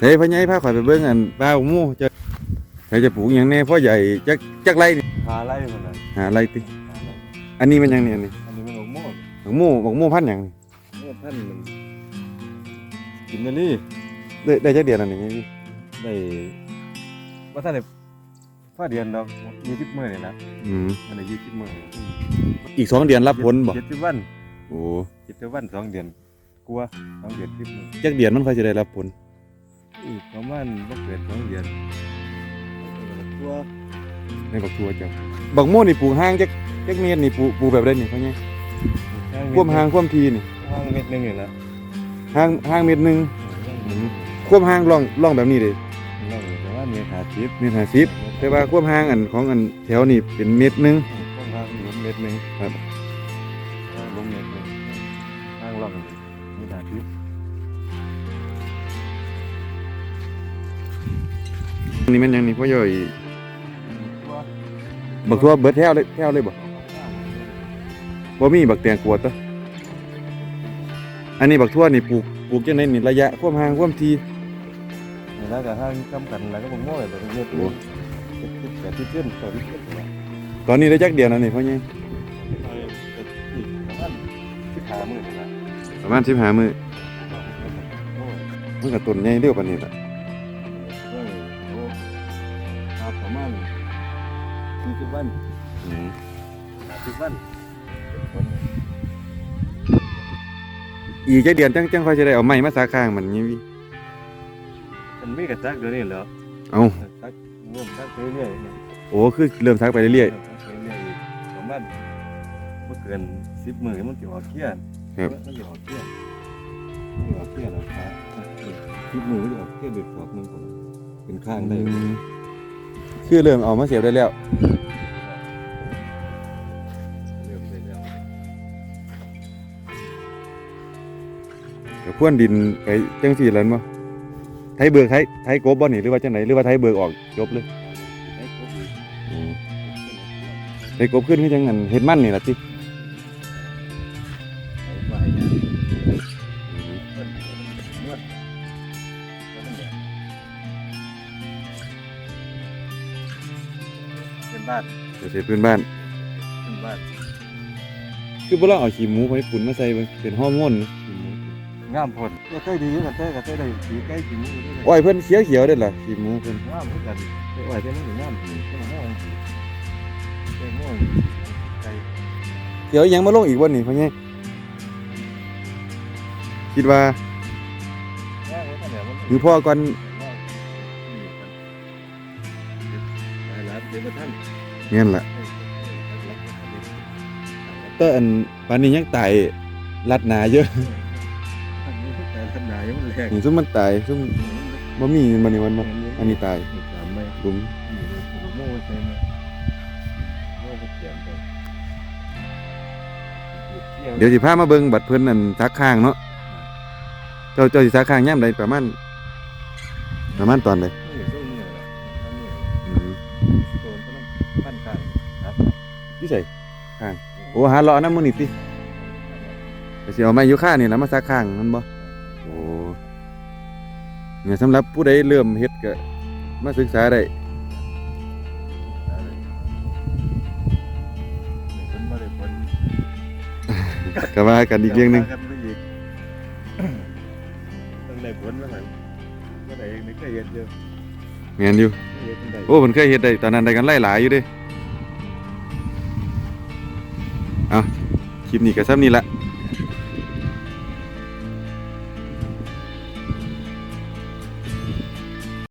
เฮ้ยพ่อใหญ่พาข่อยไปเบิ่งอันป้าหมูจะใครจะปลูกหยังแน่พ่อใหญ่จักจักไรนี่หาไล่มันน่ะหาไรติหาไร่อันนี้มันหยังเนี่ยอันนี้อันนี้มันหมกโม่บักหมูบักหมูพันธุ์หยังโม่ท่านมันกินนาลี่ได้ได้จักเดือนอันนี้พี่ได้ว่าท่านได้ฟ้าเดือนดอกยี่สิบมื้อนี่นะอืมอันนี้ยี่สิบมื้ออีกสองเดือนรับผลบ่เจ็ดสิบวันโอ้เจ็ดสิบวันสองเดือนกลัวสองเดือนสิบมื้อจักเดือนมันค่อยจะได้รับผล อีกประมาณบ่เกินสองเดือนกลัวในบักทัวเจ้าบักหมูนี่ปลูกห่างจักจักเมตรนี่ปลูกปลูกแบบใดนี่พ่อใหญ่ความห่างความทีนี่ห่างเม็ดหนึงนี่นะห่างห่างเมตรหนึงอืมความห่างร่องร่องแบบนี้เด้นั่งประมาณเมตรห้าสิบเมตรห้าสิบแต่ว่าความห่างอันของอันแถวนี่เป็นเมตรหนึงต้องห่างหลุมเม็ดหนึงครับห่างหลุมเม็ดหนึงห่างร่องเมตรห้าสิบ นนี้มันหยังนี่พ่อใหญ่กลัวบักทัวเบิดแถวเลยแถวเลยบ่บ่มีบักแตงกวดตะอันนี้บักทัวนี่ปลูกปลูกจังได๋นี่ระยะความห่างความทีนี่แล้วก็ห้างจำกันแล้วก็บ่งโม่เลยแต่เยอะโอ้เจ็ดสิบแปดสิบเส้นต่อสิบเส้นนะตอนนี้ได้จักเดือนแล้วนี่พ่อใหญ่เอาเลยเจ็ดสิบประมาณสิบห้าหมื่นนะประมาณ15มื้อโอ้มันก็ต้นใหญ่เร็วปานนี้ล่ะ บวันอืมห้าสิบวันอีกจักเดือนจังจังค่อยจะได้เอาไม้มาสาข้างมันนี่วิมันมีกระซักเดี๋ยวนี้เหรอเอาซักร่วมซักไปเรื่อยๆเนี่ยโอ้คือเริ่มซักไปเรื่อยซักไปเรื่อยๆประมาณเมื่อเกินสิบหมื่นมันจะออกเขี้ยนครับมันจะออกเขี้ยนมันจะออกเขี้ยนนะครับสิบหมื่นมันจะออกเขี้ยนเด็ดขวบหนึงผมเป็นข้างๆได้อืมคือเริ่มเอามาเสียบได้แล้ว ก็พ่วนดินไปจังซี่แล้วบ่ไทยเบิกไทยไทยกบบ่นี่หรือว่าจังไหนหรือว่าไทยเบิกออกจบเลยไทยกบขึ้นคือจังอันเฮ็ดมันนี่ล่ะติไอ้ไม้เนี่ยเพิ่นนวเนี่ยเป็นบ้านเกษตรพื้นบ้านเป็นบ้าน คือบ่ลองเอาขี้หมูไปปุ่นมาใส่เป็นฮอร์โมน งามพดก็เคยดีกันเต้ก็เคยได้สีใกล้สีมือด้วยโอ้ยเพิ่นเขียวๆเด้อล่ะขี้หมูเพิ่นงามเหมือนกันไอ้ไหวเป็นมันงามสีเป็นม่วงสีเป็นม่วงไก่เขียวอีหยังมาลงอีกบ่นี่พ่อใหญ่คิดว่าง่ายเลยท่านเนี่ยมันหรือพ่อก่อนได้แล้วเดี๋ยวมาท่านแม่นล่ะแต่อันปานนี้ยังตายลัดหนาเยอะ แต่ท่านนายมันแรงนี่ซุมมันตายซุมบ่มีมันนี่มันบ่อันนี้ตายสามไม่หลุมโม่ใช่ไหมโม่เขียนไปเดี๋ยวสิพามาเบิ่งบัตรเพิ่นนั่นซักข้างเนาะเจ้าเจ้าสิซักข้างยามใดประมาณประมาณตอนใดนี่ช่วงนี้แหละตอนนี้อืมโดนก็ต้องปั้นกันครับอยู่ไสข้างโอ้หาเลาะนำมื้อนี้ติก็สิเอาไม้อยู่ค่านี่ล่ะมาซักข้างมันบ่ โอ้เนี่ยสำหรับผู้ใดเริ่มเฮ็ดก็มาศึกษาได้คนมาได้ผลก็ว่ากันอีกเรื่องหนึงกันไปอีกต้องได้ผลมาหน่อยก็ได้ไม่เคยเห็นเยอะแม่นอยู่ ไม่เห็นได้โอ้เพิ่นเคยเฮ็ดได้ตอนนั้นได้กันหลายๆอยู่เด้เอาคลิปนี้ก็ซ้ำนี้ละ